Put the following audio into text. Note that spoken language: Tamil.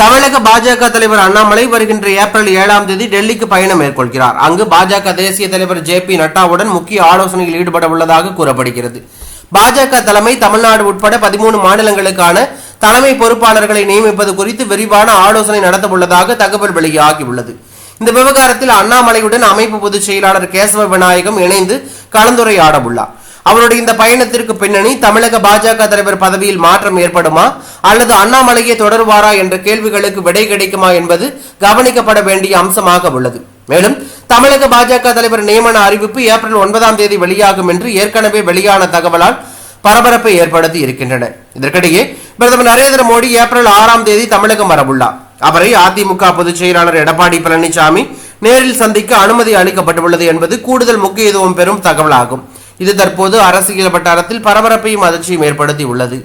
தமிழக பாஜக தலைவர் அண்ணாமலை வருகின்ற ஏப்ரல் ஏழாம் தேதி டெல்லிக்கு பயணம் மேற்கொள்கிறார். அங்கு பாஜக தேசிய தலைவர் ஜே பி நட்டாவுடன் முக்கிய ஆலோசனையில் ஈடுபட உள்ளதாக கூறப்படுகிறது. பாஜக தலைமை தமிழ்நாடு உட்பட பதிமூணு மாநிலங்களுக்கான தலைமை பொறுப்பாளர்களை நியமிப்பது குறித்து விரிவான ஆலோசனை நடத்த உள்ளதாக தகவல் வெளியாகியுள்ளது. இந்த விவகாரத்தில் அண்ணாமலையுடன் அமைப்பு பொதுச் செயலாளர் கேசவ விநாயகம் இணைந்து கலந்துரையாட உள்ளார் அவருடைய இந்த பயணத்திற்கு பின்னணி தமிழக பாஜக தலைவர் பதவியில் மாற்றம் ஏற்படுமா? அல்லது அண்ணாமலையை தொடருவாரா என்ற கேள்விகளுக்கு விடை கிடைக்குமா என்பது கவனிக்கப்பட வேண்டிய அம்சமாக உள்ளது. மேலும் தமிழக பாஜக தலைவர் நியமன அறிவிப்பு ஏப்ரல் ஒன்பதாம் தேதி வெளியாகும் என்று ஏற்கனவே வெளியான தகவலால் பரபரப்பை ஏற்படுத்தி இருக்கின்றன. இதற்கிடையே பிரதமர் நரேந்திர மோடி ஏப்ரல் ஆறாம் தேதி தமிழகம் வரவுள்ளார். அவரை அதிமுக பொதுச் செயலாளர் எடப்பாடி பழனிசாமி நேரில் சந்திக்க அனுமதி அளிக்கப்பட்டுள்ளது என்பது கூடுதல் முக்கியத்துவம் பெறும் தகவலாகும். இது தற்போது அரசியல் வட்டாரத்தில் பரபரப்பையும் அதிர்ச்சியும் ஏற்படுத்தி உள்ளது